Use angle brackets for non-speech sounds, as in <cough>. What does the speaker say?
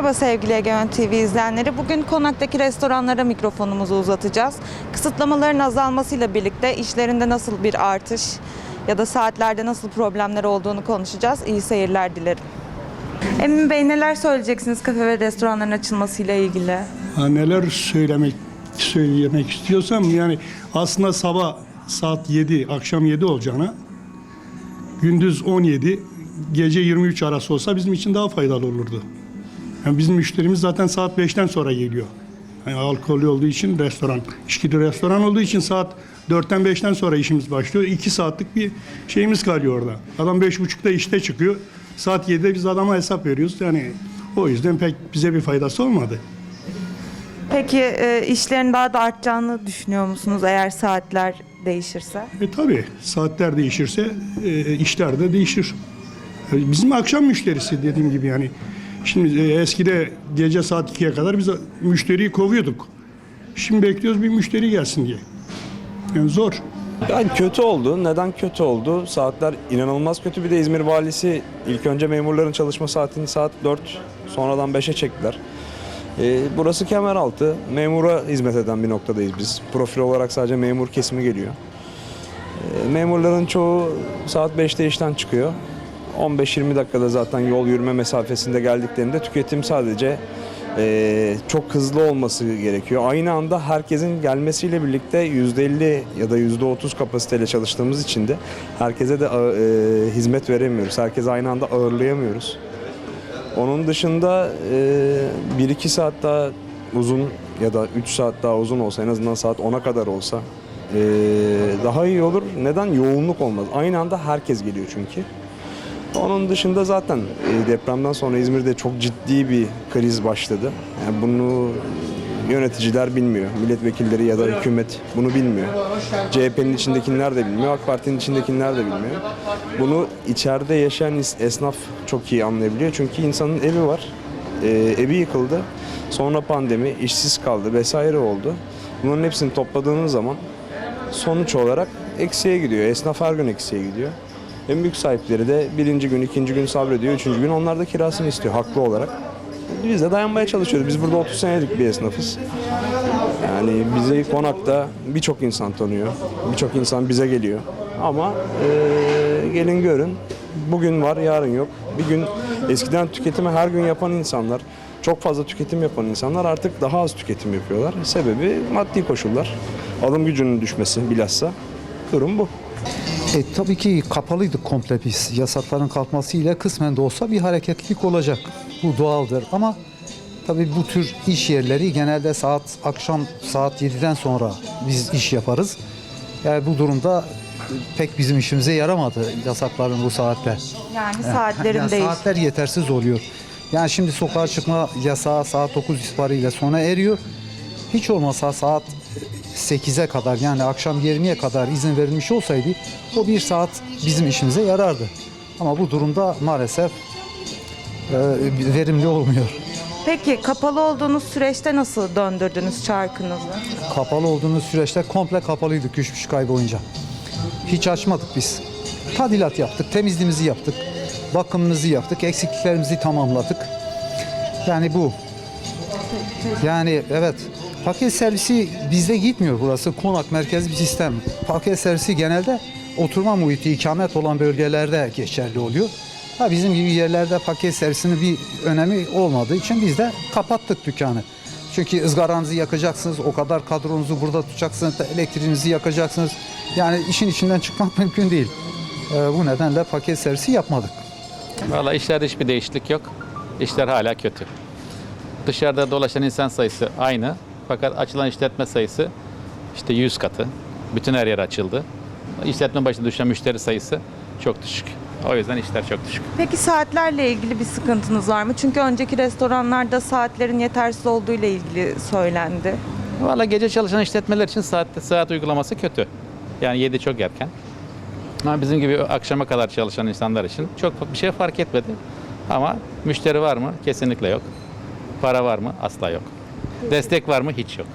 Merhaba sevgili Egemen TV izleyenleri. Bugün konaktaki restoranlara mikrofonumuzu uzatacağız. Kısıtlamaların azalmasıyla birlikte işlerinde nasıl bir artış ya da saatlerde nasıl problemler olduğunu konuşacağız. İyi seyirler dilerim. Emin Bey neler söyleyeceksiniz kafe ve restoranların açılmasıyla ilgili? Ha, neler söylemek söylemek istiyorsam yani aslında sabah saat 7, akşam 7 olacağına gündüz 17, gece 23 arası olsa bizim için daha faydalı olurdu. Yani bizim müşterimiz zaten saat 5'ten sonra geliyor. Yani alkollü olduğu için restoran, içkili restoran olduğu için saat 4'ten 5'ten sonra işimiz başlıyor. 2 saatlik bir şeyimiz kalıyor orada. Adam 5.30'da işte çıkıyor. Saat 7'de biz adama hesap veriyoruz. Yani o yüzden pek bize bir faydası olmadı. Peki e, işlerin daha da artacağını düşünüyor musunuz eğer saatler değişirse? E tabi saatler değişirse e, işler de değişir. E, Bizim akşam müşterisi dediğim gibi yani. Şimdi e, eskide gece saat 2'ye kadar biz müşteriyi kovuyorduk. Şimdi bekliyoruz bir müşteri gelsin diye. Yani zor. Yani kötü oldu. Neden kötü oldu? Saatler inanılmaz kötü. Bir de İzmir valisi ilk önce memurların çalışma saatini saat 4 sonradan 5'e çektiler. Ee, burası Kemeraltı. Memura hizmet eden bir noktadayız biz. Profil olarak sadece memur kesimi geliyor. Ee, memurların çoğu saat 5'te işten çıkıyor. 15-20 dakikada zaten yol yürüme mesafesinde geldiklerinde tüketim sadece eee, çok hızlı olması gerekiyor. Aynı anda herkesin gelmesiyle birlikte %50 ya da %30 kapasiteyle çalıştığımız için de herkese de eee, hizmet veremiyoruz. Herkese aynı anda ağırlayamıyoruz. Onun dışında eee 1-2 saat daha uzun ya da 3 saat daha uzun olsa en azından saat 10'a kadar olsa eee, daha iyi olur. Neden? Yoğunluk olmaz. Aynı anda herkes geliyor çünkü. Onun dışında zaten e, depremden sonra İzmir'de çok ciddi bir kriz başladı. Yani bunu yöneticiler bilmiyor. Milletvekilleri ya da hükümet bunu bilmiyor. CHP'nin içindekiler de bilmiyor. AK Parti'nin içindekiler de bilmiyor. Bunu içeride yaşayan esnaf çok iyi anlayabiliyor. Çünkü insanın evi var. E, evi yıkıldı. Sonra pandemi, işsiz kaldı vesaire oldu. Bunların hepsini topladığınız zaman sonuç olarak eksiye gidiyor. Esnaf her gün eksiye gidiyor. En büyük sahipleri de birinci gün, ikinci gün sabrediyor, üçüncü gün onlar da kirasını istiyor haklı olarak. Biz de dayanmaya çalışıyoruz. Biz burada 30 senelik bir esnafız. Yani bizi konakta birçok insan tanıyor. Birçok insan bize geliyor. Ama eee, gelin görün bugün var yarın yok. Bir gün eskiden tüketimi her gün yapan insanlar, çok fazla tüketim yapan insanlar artık daha az tüketim yapıyorlar. Sebebi maddi koşullar. Alım gücünün düşmesi bilhassa. Durum bu. E, tabii ki kapalıydık komple biz. Yasakların kalkmasıyla kısmen de olsa bir hareketlilik olacak. Bu doğaldır ama tabii bu tür iş yerleri genelde saat akşam saat 7'den sonra biz iş yaparız. Yani bu durumda pek bizim işimize yaramadı yasakların bu saatte. Yani saatlerin Yani değiş. saatler yetersiz oluyor. Yani şimdi sokağa çıkma yasağı saat 9 itibariyle sona eriyor. Hiç olmasa saat 8'e kadar yani akşam 20'ye kadar izin verilmiş olsaydı o bir saat bizim işimize yarardı. Ama bu durumda maalesef e, verimli olmuyor. Peki kapalı olduğunuz süreçte nasıl döndürdünüz çarkınızı? Kapalı olduğumuz süreçte komple kapalıydık 3,5 ay boyunca. Hiç açmadık biz. Tadilat yaptık, temizliğimizi yaptık, bakımımızı yaptık, eksikliklerimizi tamamladık. Yani bu. Yani evet paket servisi bizde gitmiyor burası. Konak merkezi bir sistem. Paket servisi genelde oturma muhiti, ikamet olan bölgelerde geçerli oluyor. Ha bizim gibi yerlerde paket servisinin bir önemi olmadığı için biz de kapattık dükkanı. Çünkü ızgaranızı yakacaksınız, o kadar kadronuzu burada tutacaksınız, elektriğinizi yakacaksınız. Yani işin içinden çıkmak <laughs> mümkün değil. Ee, bu nedenle paket servisi yapmadık. Valla işlerde hiçbir değişiklik yok. İşler hala kötü. Dışarıda dolaşan insan sayısı aynı. Fakat açılan işletme sayısı işte 100 katı. Bütün her yer açıldı. İşletme başına düşen müşteri sayısı çok düşük. O yüzden işler çok düşük. Peki saatlerle ilgili bir sıkıntınız var mı? Çünkü önceki restoranlarda saatlerin yetersiz olduğu ile ilgili söylendi. Valla gece çalışan işletmeler için saat, saat uygulaması kötü. Yani 7 çok erken. Ama bizim gibi akşama kadar çalışan insanlar için çok bir şey fark etmedi. Ama müşteri var mı? Kesinlikle yok. Para var mı? Asla yok. Destek var mı? Hiç yok.